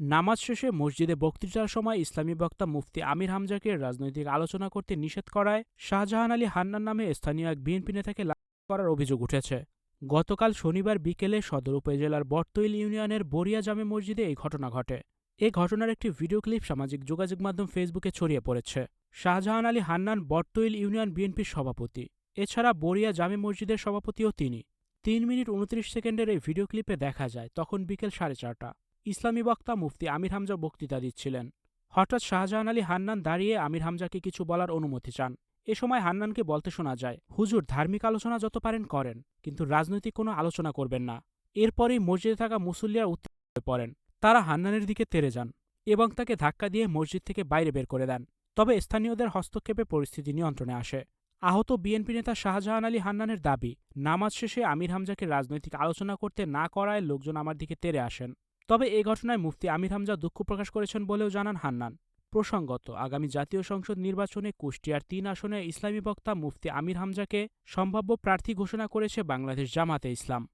নামাজ শেষে মসজিদে বক্তৃতার সময় ইসলামী বক্তা মুফতি আমির হামজাকে রাজনৈতিক আলোচনা করতে নিষেধ করায় শাহজাহান আলী হান্নান নামে স্থানীয় এক বিএনপি নেতাকে করার অভিযোগ উঠেছে। গতকাল শনিবার বিকেলে সদর উপজেলার বটতৈল ইউনিয়নের বরিয়া জামে মসজিদে এই ঘটনা ঘটে। এ ঘটনার একটি ভিডিও ক্লিপ সামাজিক যোগাযোগ মাধ্যম ফেসবুকে ছড়িয়ে পড়েছে। শাহজাহান আলী হান্নান বটতৈল ইউনিয়ন বিএনপির সভাপতি। এছাড়া বরিয়া জামে মসজিদের সভাপতিও তিনি। তিন মিনিট উনত্রিশ সেকেন্ডের এই ভিডিও ক্লিপে দেখা যায়, তখন বিকেল সাড়ে চারটা। ইসলামী বক্তা মুফতি আমির হামজা বক্তৃতা দিচ্ছিলেন। হঠাৎ শাহজাহান আলী হান্নান দাঁড়িয়ে আমির হামজাকে কিছু বলার অনুমতি চান। এ সময় হান্নানকে বলতে শোনা যায়, হুজুর, ধার্মিক আলোচনা যত পারেন করেন, কিন্তু রাজনৈতিক কোনো আলোচনা করবেন না। এরপরেই মসজিদে থাকা মুসল্লিরা উত্তেজিত হয়ে পড়েন। তারা হান্নানের দিকে তেরে যান এবং তাকে ধাক্কা দিয়ে মসজিদ থেকে বাইরে বের করে দেন। তবে স্থানীয়দের হস্তক্ষেপে পরিস্থিতি নিয়ন্ত্রণে আসে। আহত বিএনপি নেতা শাহজাহান আলী হান্নানের দাবি, নামাজ শেষে আমির হামজাকে রাজনৈতিক আলোচনা করতে না করায় লোকজন আমার দিকে তেরে আসেন। তবে এ ঘটনায় মুফতি আমির হামজা দুঃখ প্রকাশ করেছেন বলেও জানান হান্নান। প্রসঙ্গত, আগামী জাতীয় সংসদ নির্বাচনে কুষ্টিয়ার তিন আসনে ইসলামী বক্তা মুফতি আমির হামজাকে সম্ভাব্য প্রার্থী ঘোষণা করেছে বাংলাদেশ জামাতে ইসলাম।